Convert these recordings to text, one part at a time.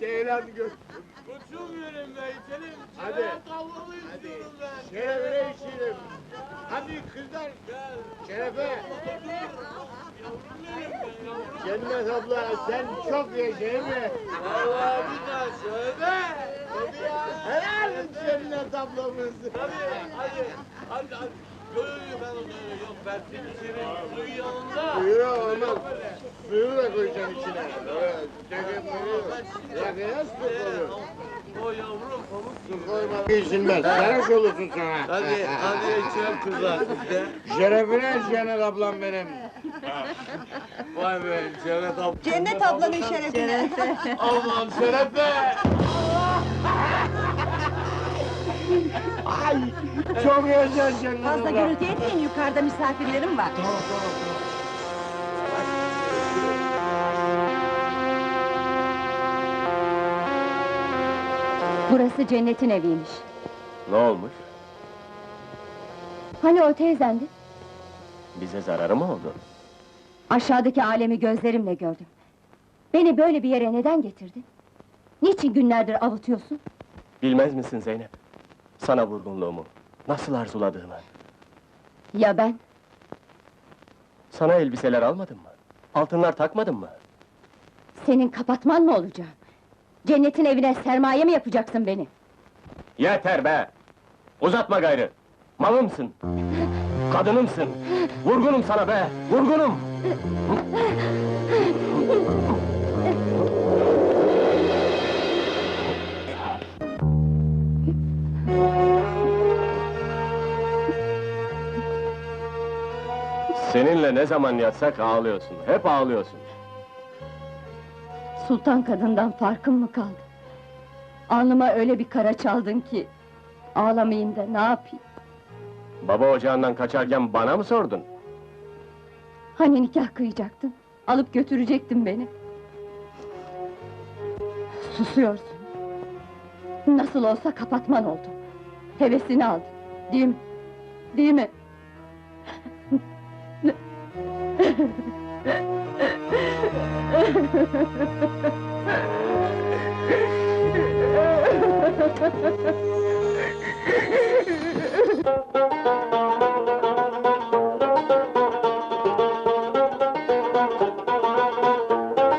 Ceylan götür. Koçum benim be içelim. Hadi. Hadi. istiyorum ben. Şerefine içelim. Hadi kızlar. Gel. Şerefe. Cennet abla sen çok yaşayın mı? Vallahi bir daha söyle. Helal Cennet ablamız. Tabii hadi. Hadi hadi. Yok, ben onu yok. Ben seni senin suyun yanında. Buyur olmaz. Suyu da koyacaksın içine. Evet. Yakaya su koyuyor. O yavrum pamuk Su gibi. koymadan geçilmez. Sarhoş olursun sonra. Hadi hadi içelim kızlar siz de. Şerefine Cennet ablam benim. Vay be Cennet abla. Cennet ablanın şerefine. Allah'ım şerefe. Ay çok yaşa Cennet Fazla ablam. gürültü etmeyin yukarıda misafirlerim var. Burası cennetin eviymiş. Ne olmuş? Hani o teyzendi? Bize zararı mı oldu? Aşağıdaki alemi gözlerimle gördüm. Beni böyle bir yere neden getirdin? Niçin günlerdir avutuyorsun? Bilmez misin Zeynep? Sana vurgunluğumu, nasıl arzuladığımı. Ya ben? Sana elbiseler almadım mı? Altınlar takmadın mı? Senin kapatman mı olacağım? Cennetin evine sermaye mi yapacaksın beni? Yeter be! Uzatma gayrı! Malımsın! Kadınımsın! Vurgunum sana be! Vurgunum! Seninle ne zaman yatsak ağlıyorsun, hep ağlıyorsun. Sultan kadından farkım mı kaldı? Alnıma öyle bir kara çaldın ki... ...ağlamayayım da ne yapayım? Baba ocağından kaçarken bana mı sordun? Hani nikah kıyacaktın? Alıp götürecektin beni. Susuyorsun. Nasıl olsa kapatman oldu. Hevesini aldın. Değil mi? Değil mi?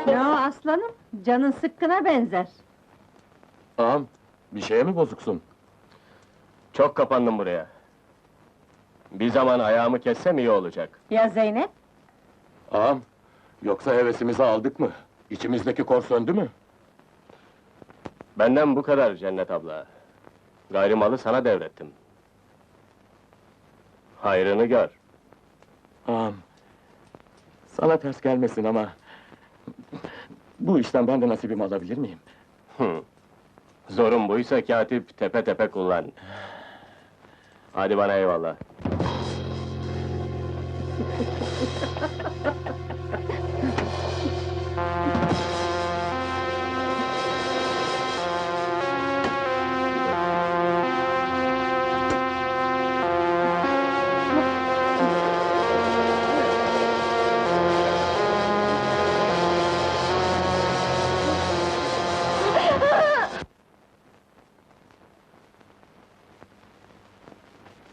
Ne o aslanım? Canın sıkkına benzer. Ağam, bir şeye mi bozuksun? Çok kapandım buraya. Bir zaman ayağımı kessem iyi olacak. Ya Zeynep? Ağam, yoksa hevesimizi aldık mı? İçimizdeki kor söndü mü? Benden bu kadar Cennet abla. Gayrimalı sana devrettim. Hayrını gör. Ağam, sana ters gelmesin ama... ...bu işten ben de nasibimi alabilir miyim? Hı. Zorun buysa katip tepe tepe kullan. Hadi bana eyvallah.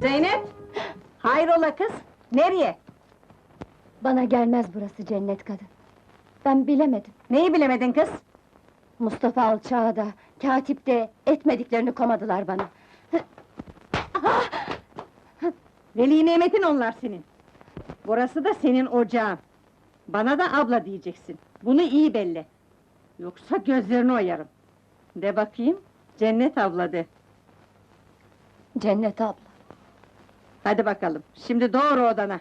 Zeynep! Hayrola kız? Nereye? Bana gelmez burası cennet kadın. Ben bilemedim. Neyi bilemedin kız? Mustafa Alçağı da, katip de etmediklerini komadılar bana. Veli nimetin onlar senin. Burası da senin ocağın. Bana da abla diyeceksin. Bunu iyi belli. Yoksa gözlerini oyarım. De bakayım, cennet abla de. Cennet abla. Hadi bakalım, şimdi doğru odana.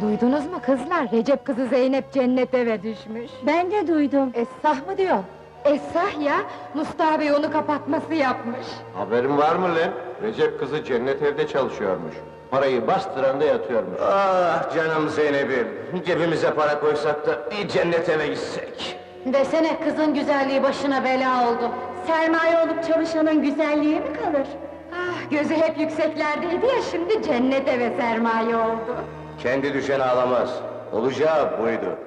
Duydunuz mu kızlar? Recep kızı Zeynep cennet eve düşmüş. Ben de duydum. Esah mı diyor? Esah ya, Mustafa Bey onu kapatması yapmış. Haberin var mı lan? Recep kızı cennet evde çalışıyormuş. Parayı bastıran da yatıyormuş. Ah canım Zeynep'im. Cebimize para koysak da bir cennet eve gitsek. Desene kızın güzelliği başına bela oldu. Sermaye olup çalışanın güzelliği mi kalır? Ah gözü hep yükseklerdeydi ya, şimdi cennet eve sermaye oldu. Kendi düşen ağlamaz. Olacağı buydu.